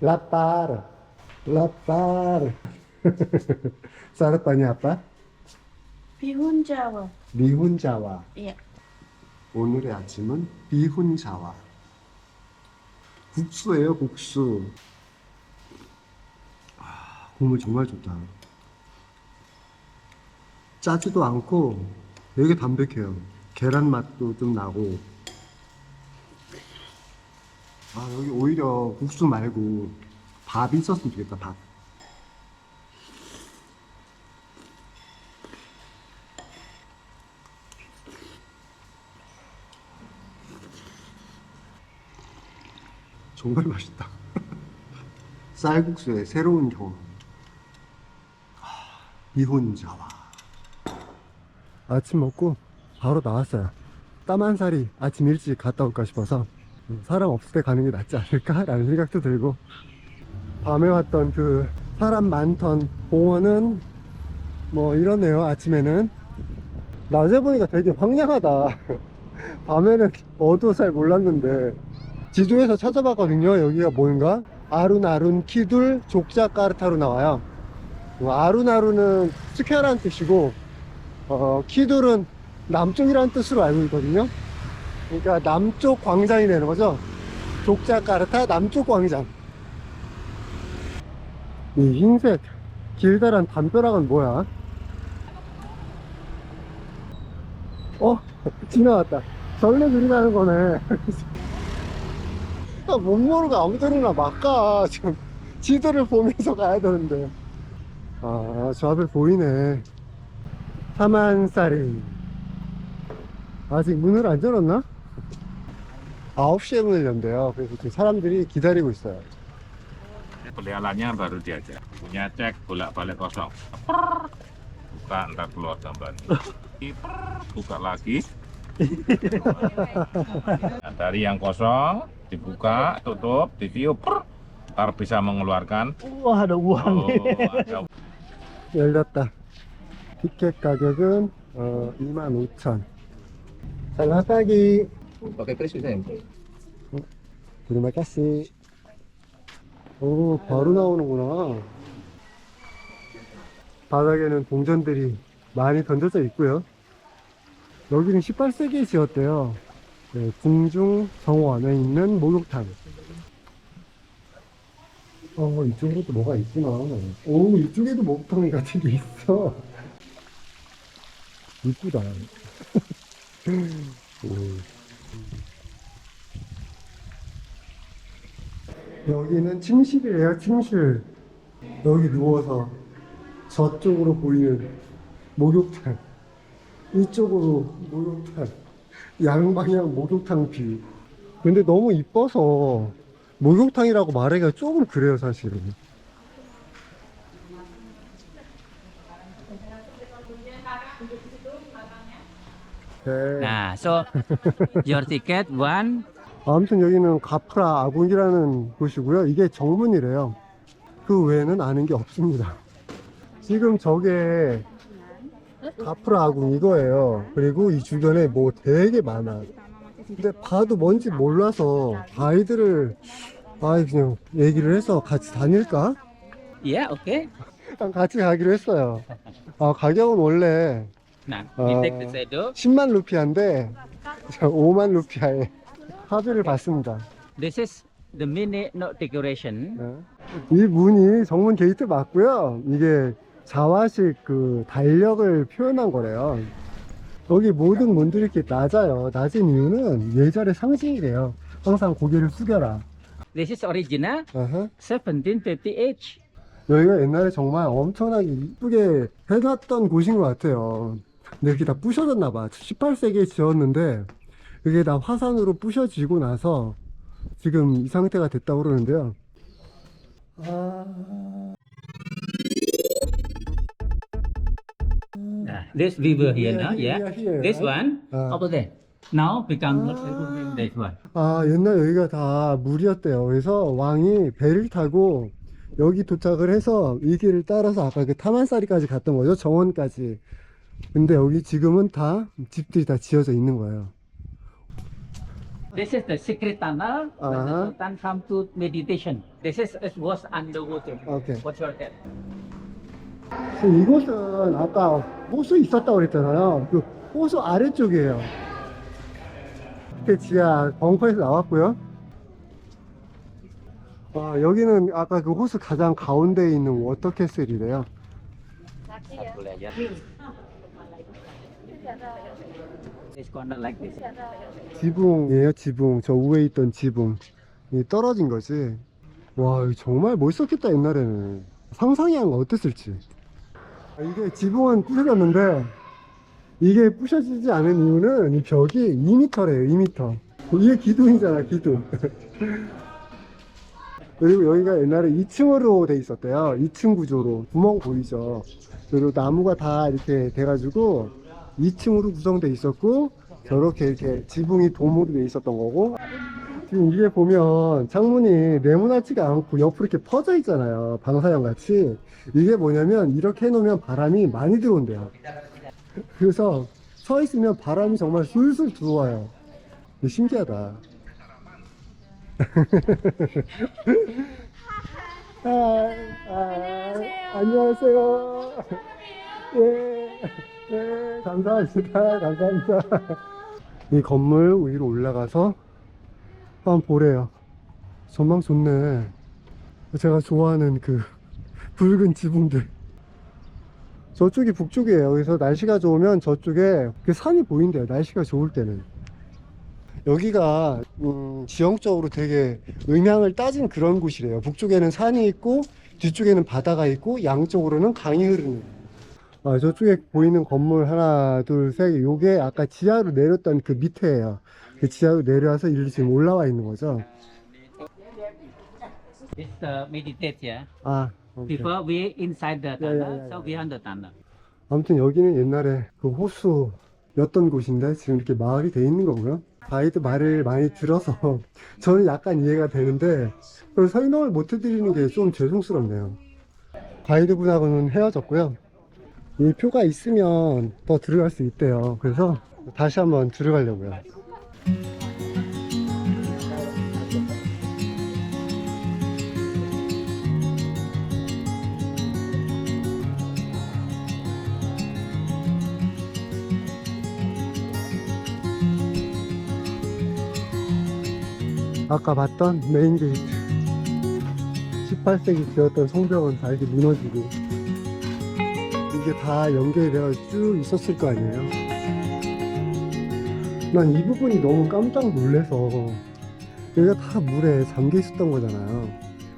라빠르 라빠르 사르빠니 아빠? 비혼자와 미혼자와 예. 오늘의 아침은 비혼자와 국수예요 국수. 아, 국물 정말 좋다. 짜지도 않고 되게 담백해요. 계란 맛도 좀 나고 아 여기 오히려 국수 말고 밥이 있었으면 좋겠다 밥 정말 맛있다. 쌀국수의 새로운 경험. 아, 이혼자와. 아침 먹고 바로 나왔어요. 땀 한 살이 아침 일찍 갔다 올까 싶어서 음, 사람 없을 때 가는 게 낫지 않을까라는 생각도 들고 밤에 왔던 그 사람 많던 공원은 뭐 이러네요 아침에는 낮에 보니까 되게 황량하다 밤에는 어두워 잘 몰랐는데 지도에서 찾아봤거든요. 여기가 뭔가 아룬아룬 키둘 족자카르타로 나와요. 어, 아룬아룬은 스퀘어라는 뜻이고 어, 키둘은 남쪽이라는 뜻으로 알고 있거든요. 그러니까 남쪽 광장이 되는 거죠. 족자카르타 남쪽 광장. 이 흰색 길다란 담벼락은 뭐야? 어? 지나갔다. 전래 그리 가는 거네. 아, 못 모르고 아무 데나 막 가. 지금 지도를 보면서 가야 되는데. 아, 저 앞에 보이네. 사만사리. 아직 문을 안 열었나? 9시에 문을 연대요. 그래서 지금 사람들이 기다리고 있어요. Pelihalannya baru diajak. Punya cek bolak-balik kosong. Buka ntar keluar gambarnya. Buka lagi. Nah, dari yang kosong dibuka, tutup, ditiup. Ntar bisa mengeluarkan. Wah ada uang Oh, ada 열렸다. 티켓 가격은 어, 25,000. 살라파기. Pakai kris bisa ya? Terima kasih. 오, 바로 나오는구나. 바닥에는 동전들이 많이 던져져 있고요. 여기는 18세기에 지었대요. 네, 궁중 정원에 있는 목욕탕. 어, 이쪽으로도 뭐가 있구나. 오, 이쪽에도 목욕탕 같은 게 있어. 이쁘다. 오. 여기는 침실이에요, 침실. 여기 누워서 저쪽으로 보이는 목욕탕. 이쪽으로 목욕탕. 양방향 목욕탕 뷰. 근데 너무 이뻐서 목욕탕이라고 말하기가 조금 그래요, 사실은. 네. Nah so your ticket one 아무튼 여기는 가프라 아군이라는 곳이고요. 이게 정문이래요. 그 외에는 아는 게 없습니다. 지금 저게 가프라 아군 이거예요. 그리고 이 주변에 뭐 되게 많아. 근데 봐도 뭔지 몰라서 가이드를 아 그냥 얘기를 해서 같이 다닐까? Yeah okay 그냥 같이 가기로 했어요. 아 가격은 원래 Nah we 어, 10만 루피아인데 5만 루피아에 합의를 받습니다. This is the mini no decoration 네. 이 문이 정문 게이트 맞고요. 이게 자화식 그 달력을 표현한 거래요. 여기 모든 문들이 이렇게 낮아요. 낮은 이유는 예절의 상징이래요. 항상 고개를 숙여라. This is original 어허. 1758 여기가 옛날에 정말 엄청나게 이쁘게 해놨던 곳인 것 같아요. 근데 이게 다 부셔졌나 봐. 18세기에 지었는데 이게 다 화산으로 부셔지고 나서 지금 이 상태가 됐다고 그러는데요. 아... Nah, this river here now Yeah, here, This right? one Uh. over there Now become Ah. this one 아, 옛날 여기가 다 물이었대요. 그래서 왕이 배를 타고 여기 도착을 해서 이 길을 따라서 아까 그 타만사리까지 갔던 거죠. 정원까지. 근데 여기 지금은 다 집들이 다 지어져 있는 거예요. This is the secret tunnel. When the Uh-huh. Sultan come to meditation. This is it was underwater. 오케이. What's your? 지금 이곳은 아까 호수 있었다고 그랬잖아요. 그 호수 아래쪽이에요. 밑에 지하 벙커에서 나왔고요. 아, 여기는 아까 그 호수 가장 가운데에 있는 워터캐슬이래요. 지붕이에요, 지붕. 저 위에 있던 지붕. 이 떨어진 거지. 와, 정말 멋있었겠다, 옛날에는. 상상이 한 거 어땠을지. 아, 이게 지붕은 부셔졌는데, 이게 부셔지지 않은 이유는 이 벽이 2m래요, 2m. 이게 기둥이잖아, 기둥. 그리고 여기가 옛날에 2층으로 돼 있었대요. 2층 구조로. 구멍 보이죠? 그리고 나무가 다 이렇게 돼가지고 2층으로 구성돼 있었고, 저렇게 이렇게 지붕이 도무로 돼 있었던 거고, 지금 이게 보면 창문이 네모나지가 않고 옆으로 이렇게 퍼져 있잖아요. 방사형 같이. 이게 뭐냐면 이렇게 해놓으면 바람이 많이 들어온대요. 그래서 서 있으면 바람이 정말 술술 들어와요. 신기하다. 아, 아, 안녕하세요. 예, 예, 감사합니다. 감사합니다. 이 건물 위로 올라가서 한번 보래요. 전망 좋네. 제가 좋아하는 그 붉은 지붕들. 저쪽이 북쪽이에요. 그래서 날씨가 좋으면 저쪽에 그 산이 보인대요. 날씨가 좋을 때는. 여기가 음, 지형적으로 되게 음향을 따진 그런 곳이래요. 북쪽에는 산이 있고 뒤쪽에는 바다가 있고 양쪽으로는 강이 흐르는. 아, 저쪽에 보이는 건물 하나, 둘, 셋. 요게 아까 지하로 내렸던 그 밑에예요. 그 지하로 내려와서 일로 지금 올라와 있는 거죠. This uh, meditate, yeah. 아, 오케이. Before we inside the tunnel, yeah, yeah, so yeah. behind the tunnel. 아무튼 여기는 옛날에 그 호수였던 곳인데 지금 이렇게 마을이 돼 있는 거고요. 가이드 말을 많이 들어서 저는 약간 이해가 되는데 설명을 못 해드리는 게 좀 죄송스럽네요. 가이드분하고는 헤어졌고요. 이 표가 있으면 더 들어갈 수 있대요. 그래서 다시 한번 들어가려고요. 아까 봤던 메인 게이트 18세기 지었던 성벽은 다 이렇게 무너지고 이게 다 연결이 되어 쭉 있었을 거 아니에요? 난 이 부분이 너무 깜짝 놀래서 여기가 다 물에 잠겨 있었던 거잖아요.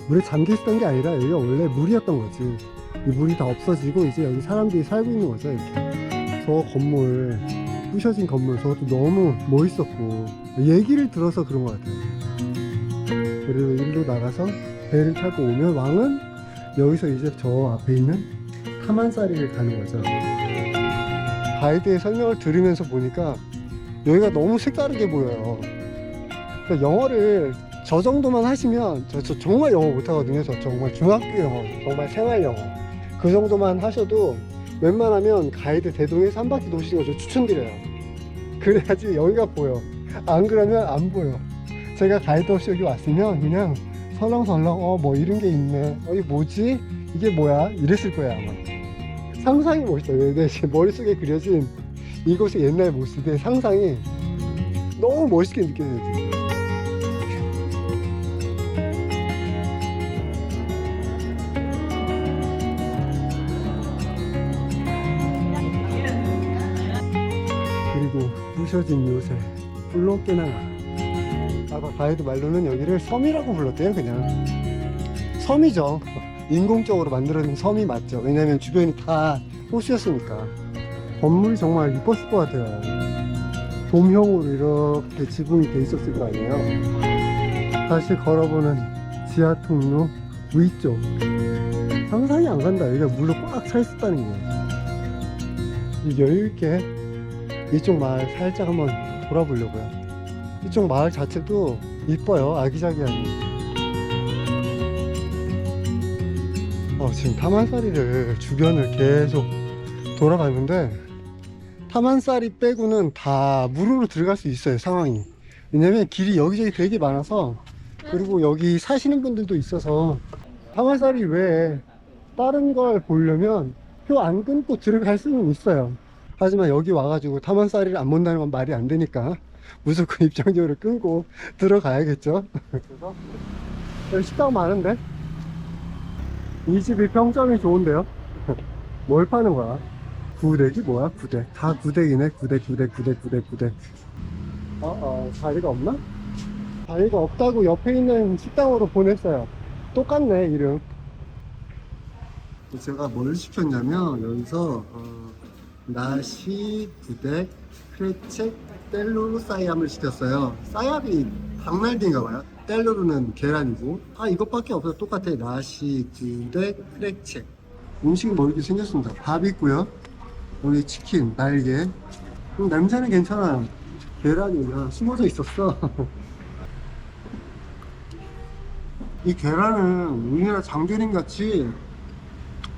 물에 잠겨 있었던 게 아니라 여기가 원래 물이었던 거지. 이 물이 다 없어지고 이제 여기 사람들이 살고 있는 거죠 이렇게. 저 건물 부셔진 건물 저것도 너무 멋있었고 얘기를 들어서 그런 것 같아요. 그리고 일로 나가서 배를 타고 오면 왕은 여기서 이제 저 앞에 있는 타만사리를 가는 거죠. 가이드의 설명을 들으면서 보니까 여기가 너무 색다르게 보여요. 그러니까 영어를 저 정도만 하시면 저, 저 정말 영어 못하거든요. 저 정말 중학교 영어, 정말 생활 영어. 그 정도만 하셔도 웬만하면 가이드 대동에서 한 바퀴 도시는 거저 추천드려요. 그래야지 여기가 보여. 안 그러면 안 보여. 제가 가이드 없이 여기 왔으면 그냥 설렁설렁 어 뭐 이런 게 있네 어 이게 뭐지 이게 뭐야 이랬을 거야 아마 상상이 멋있어요. 내제 머릿속에 그려진 이곳의 옛날 모습의 상상이 너무 멋있게 느껴져요. 그리고 부셔진 요새 뿔로깨나가 아까 가이드 말로는 여기를 섬이라고 불렀대요 그냥. 섬이죠 인공적으로 만들어진 섬이 맞죠. 왜냐면 주변이 다 호수였으니까. 건물이 정말 이뻤을 것 같아요. 돔형으로 이렇게 지붕이 돼 있었을 거 아니에요. 다시 걸어보는 지하 통로 위쪽. 상상이 안 간다. 여기가 물로 꽉 차 있었다는 게. 여유있게 이쪽 마을 살짝 한번 돌아보려고요. 이쪽 마을 자체도 이뻐요. 아기자기하 지금 타만사리를 주변을 계속 돌아봤는데 타만사리 빼고는 다 물으로 들어갈 수 있어요 상황이 왜냐면 길이 여기저기 되게 많아서 그리고 여기 사시는 분들도 있어서 타마살이 왜 다른 걸 보려면 표 안 끊고 들어갈 수는 있어요. 하지만 여기 와가지고 타만사리를 안 본다는 건 말이 안 되니까 무조건 입장료를 끊고 들어가야겠죠. 그래서 식당 많은데 이 집이 평점이 좋은데요. 뭘 파는 거야? 구덱이 뭐야? 구덱. 다 구덱이네. 구덱, 구덱, 구덱, 구덱, 구덱. 어, 어, 자리가 없나? 자리가 없다고 옆에 있는 식당으로 보냈어요. 똑같네, 이름. 제가 뭘 시켰냐면, 여기서, 어, 나시, 구덱, 크레체, 텔루루 사이암을 시켰어요. 사이암이 박날디인가 봐요. 텔루루는 계란이고. 아, 이것밖에 없어요. 똑같아. 나시, 구덱, 크레체. 음식이 뭐 이렇게 생겼습니다. 밥 있고요. 여기 치킨, 날개. 음, 냄새는 괜찮아요. 계란이 그냥 숨어져 있었어. 이 계란은 우리나라 장조림 같이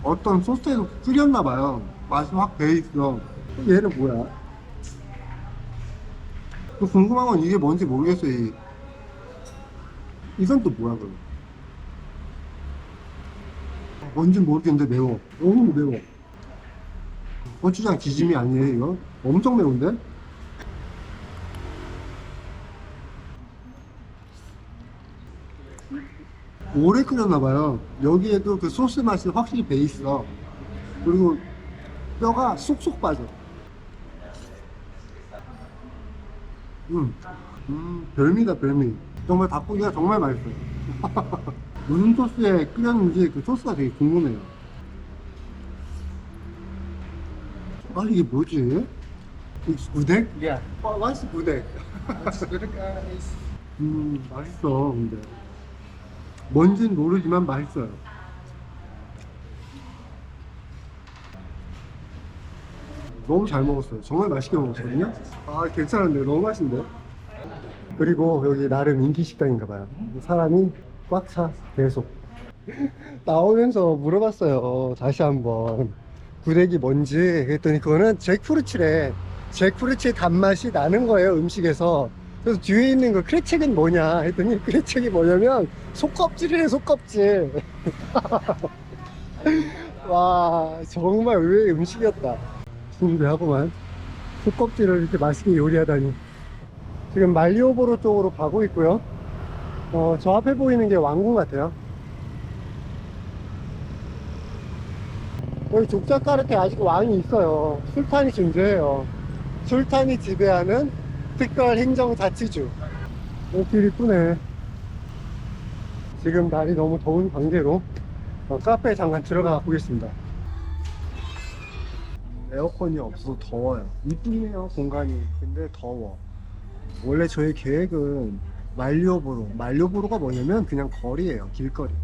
어떤 소스에서 끓였나 봐요. 맛이 확 배있어. 얘는 뭐야? 또 궁금한 건 이게 뭔지 모르겠어요. 이. 이건 또 뭐야, 그럼? 뭔지 모르겠는데 매워. 너무 매워. 고추장 지짐이 아니에요, 이거? 엄청 매운데? 오래 끓였나봐요. 여기에도 그 소스 맛이 확실히 배 있어. 그리고 뼈가 쏙쏙 빠져. 음, 음, 별미다, 별미. 정말 닭고기가 정말 맛있어요. 무슨 소스에 끓였는지 그 소스가 되게 궁금해요. 아, 이게 뭐지? It's 구덱? Yeah. 어, 맛이 구덱. 음, 맛있어, 근데. 뭔진 모르지만 맛있어요. 너무 잘 먹었어요. 정말 맛있게 먹었거든요. 아, 괜찮은데? 너무 맛있는데? 그리고 여기 나름 인기 식당인가 봐요. 사람이 꽉 차, 계속. 나오면서 물어봤어요. 다시 한번. 구데기 뭔지. 그랬더니 그거는 잭프루츠래. 잭프루츠의 단맛이 나는 거예요, 음식에서. 그래서 뒤에 있는 그 크레책은 뭐냐 했더니 크레책이 뭐냐면 속껍질이래 속껍질 와 정말 의외의 음식이었다 신기하구만 속껍질을 이렇게 맛있게 요리하다니 지금 말리오보로 쪽으로 가고 있고요. 어, 저 앞에 보이는 게 왕궁 같아요. 여기 족자카르테 아직 왕이 있어요. 술탄이 존재해요. 술탄이 지배하는 특별 행정자치주. 어, 길 이쁘네. 지금 날이 너무 더운 관계로 어, 카페에 잠깐 들어가 보겠습니다. 에어컨이 없어서 더워요. 이쁘네요 공간이. 근데 더워 원래 저희 계획은 말리오보로 말리오보로가 뭐냐면 그냥 거리예요 길거리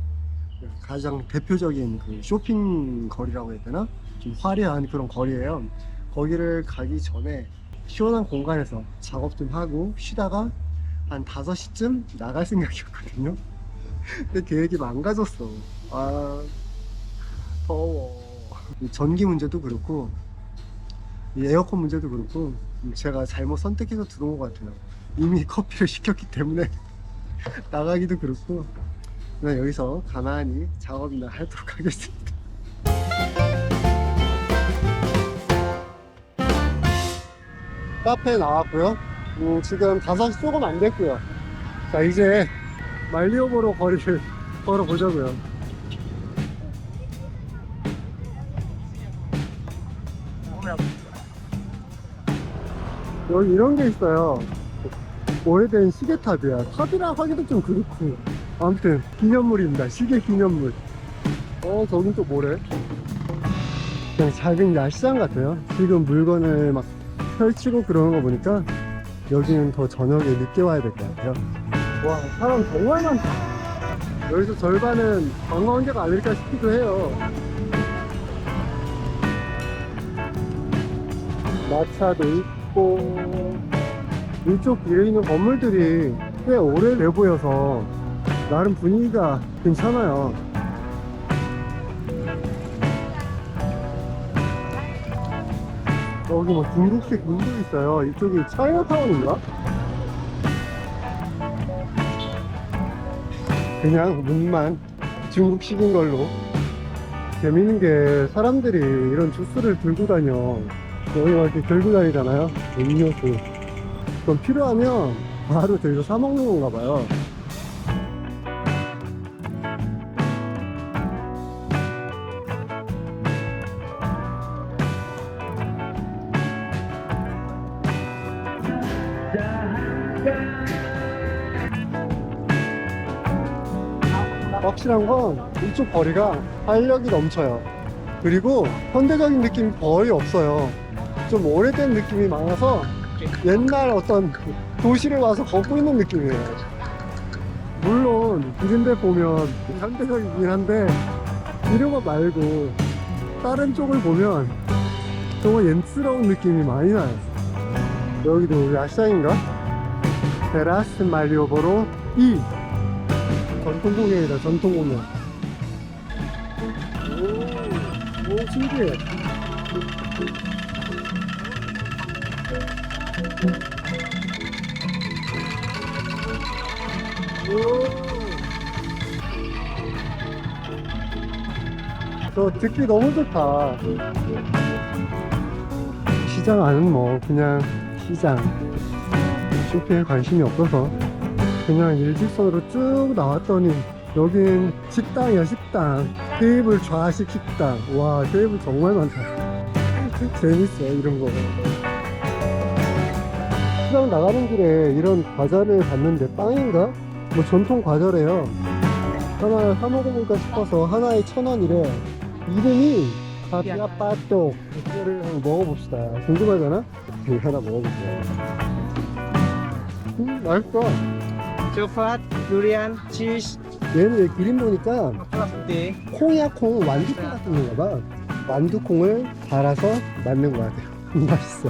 가장 대표적인 그 쇼핑 거리라고 해야 되나 좀 화려한 그런 거리예요 거기를 가기 전에 시원한 공간에서 작업 좀 하고 쉬다가 한 5시쯤 나갈 생각이었거든요. 근데 계획이 망가졌어. 아, 더워. 이 전기 문제도 그렇고, 이 에어컨 문제도 그렇고, 제가 잘못 선택해서 들어온 것 같아요. 이미 커피를 시켰기 때문에 나가기도 그렇고, 그냥 여기서 가만히 작업이나 하도록 하겠습니다. 카페 나왔고요. 음, 지금 5시 조금 안 됐고요. 자, 이제 말리오보로 거리를 걸어보자고요. 여기 이런 게 있어요. 오래된 시계탑이야. 탑이라 하기도 좀 그렇고. 아무튼, 기념물입니다. 시계 기념물. 어, 저긴 또 뭐래? 그냥 작은 야시장 같아요. 지금 물건을 막 펼치고 그러는 거 보니까 여기는 더 저녁에 늦게 와야 될 것 같아요. 와, 사람 정말 많다. 여기서 절반은 관광객 아닐까 싶기도 해요. 마차도 있고, 있고. 이쪽 위에 있는 건물들이 꽤 오래돼 보여서 나름 분위기가 괜찮아요. 여기 뭐 중국식 문도 있어요. 이쪽이 차이나타운인가? 그냥 문만 중국식인 걸로. 재밌는 게 사람들이 이런 주스를 들고 다녀. 여기 막 이렇게 들고 다니잖아요 음료수 그럼 필요하면 바로 들고 사 먹는 건가 봐요 확실한 건 이쪽 거리가 활력이 넘쳐요. 그리고 현대적인 느낌이 거의 없어요. 좀 오래된 느낌이 많아서 옛날 어떤 도시를 와서 걷고 있는 느낌이에요. 물론 이런데 보면 현대적이긴 한데 이런 거 말고 다른 쪽을 보면 정말 옛스러운 느낌이 많이 나요. 여기도 우리 아시아인가? 테라스 말리오보로 2 전통공예이다 전통공예 오, 오 신기해 오. 저 듣기 너무 좋다. 시장 안은 뭐 그냥 시장. 쇼핑에 관심이 없어서 그냥 일직선으로 쭉 나왔더니 여긴 식당이야 식당. 테이블 좌식 식당. 와 테이블 정말 많다. 재밌어 이런 거 시장 나가는 길에 이런 과자를 봤는데 빵인가? 뭐 전통 과자래요. 하나 사 먹어볼까 싶어서 하나에 천 원이래. 이름이 카피아빠또 이거를 한번 먹어봅시다. 궁금하잖아? 이거 하나 먹어볼게요 음 맛있어. coklat, durian, cheese, 얘는 왜 기린 보니까. 콩이야 콩. 완두콩 같은 건가 봐. 완두콩을 갈아서 만든 거 같아요. 맛있어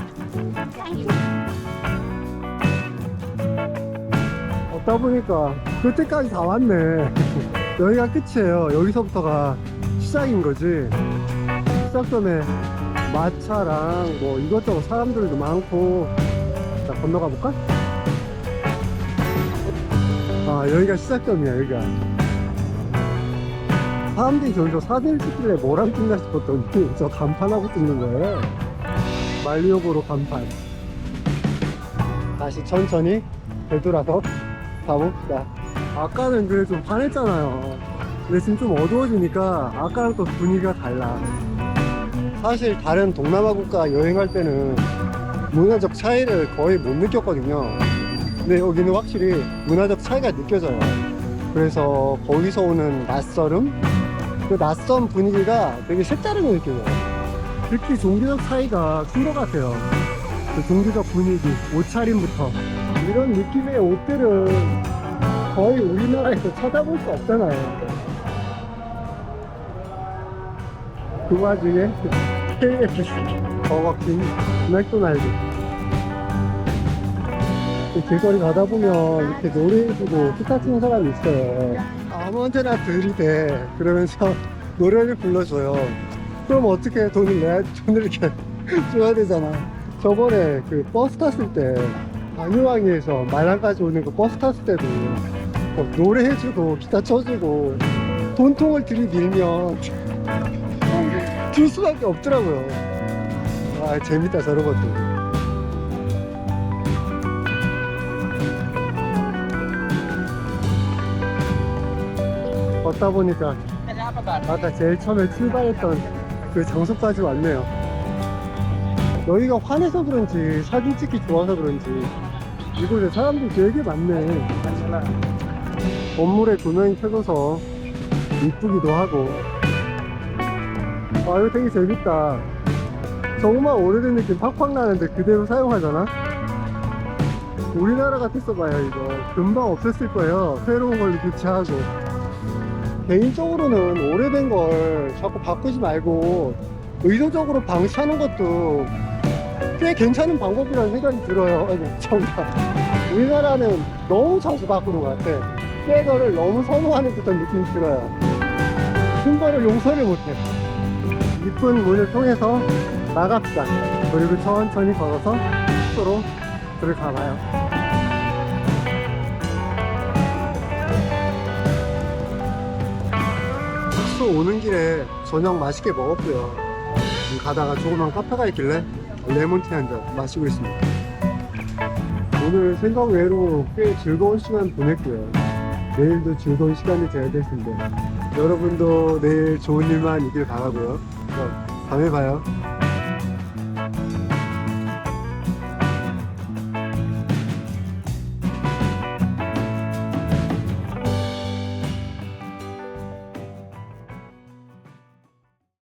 얻다 보니까 그때까지 다 왔네. 여기가 끝이에요. 여기서부터가 시작인 거지. 시작 전에 마차랑 뭐 이것저것 사람들도 많고. 자 건너가 볼까? 아 여기가 시작점이야 여기가. 사람들이 저기서 사진을 찍길래 뭐랑 찍나 싶었더니 저 간판하고 찍는 거예요. 말리오보로 간판. 다시 천천히 되돌아서 가봅시다. 아까는 그래 좀 반했잖아요. 근데 지금 좀 어두워지니까 아까랑 또 분위기가 달라. 사실 다른 동남아 국가 여행할 때는 문화적 차이를 거의 못 느꼈거든요. 근데 여기는 확실히 문화적 차이가 느껴져요. 그래서 거기서 오는 낯설음? 그 낯선 분위기가 되게 색다르게 느껴져요. 특히 종교적 차이가 큰 것 같아요. 그 종교적 분위기 옷차림부터 이런 느낌의 옷들은 거의 우리나라에서 찾아볼 수 없잖아요 그 와중에 KFC, 버거킹, 맥도날드 길거리 가다 보면 이렇게 노래해주고 기타 치는 사람이 있어요. 아무 언제나 들이대. 그러면서 노래를 불러줘요. 그럼 어떻게 돈을 내야, 돈을 이렇게 줘야 되잖아. 저번에 그 버스 탔을 때, 안유왕에서 말랑까지 오는 그 버스 탔을 때도 뭐 노래해주고 기타 쳐주고 돈통을 들이밀면 줄 수밖에 없더라고요. 아, 재밌다, 저런 것도. 걷다 보니까 아까 제일 처음에 출발했던 그 장소까지 왔네요. 여기가 환해서 그런지 사진 찍기 좋아서 그런지 이곳에 사람들이 되게 많네. 건물에 조명이 켜져서 이쁘기도 하고. 아 이거 되게 재밌다. 정말 오래된 느낌 팍팍 나는데 그대로 사용하잖아. 우리나라 같았어 봐요 이거. 금방 없앴을 거예요. 새로운 걸로 교체하고. 개인적으로는 오래된 걸 자꾸 바꾸지 말고 의도적으로 방치하는 것도 꽤 괜찮은 방법이라는 생각이 들어요. 정말. 우리나라는 너무 자주 바꾸는 것 같아. 새 거를 너무 선호하는 듯한 느낌이 들어요. 큰 거를 용서를 못해. 이쁜 문을 통해서 나갑시다. 그리고 천천히 걸어서 숙소로 들어가봐요. 오는 길에 저녁 맛있게 먹었고요. 가다가 조그만 카페가 있길래 레몬티 한 잔 마시고 있습니다. 오늘 생각 외로 꽤 즐거운 시간 보냈고요. 내일도 즐거운 시간이 돼야 될 텐데 여러분도 내일 좋은 일만 있길 바라고요. 다음에 봐요.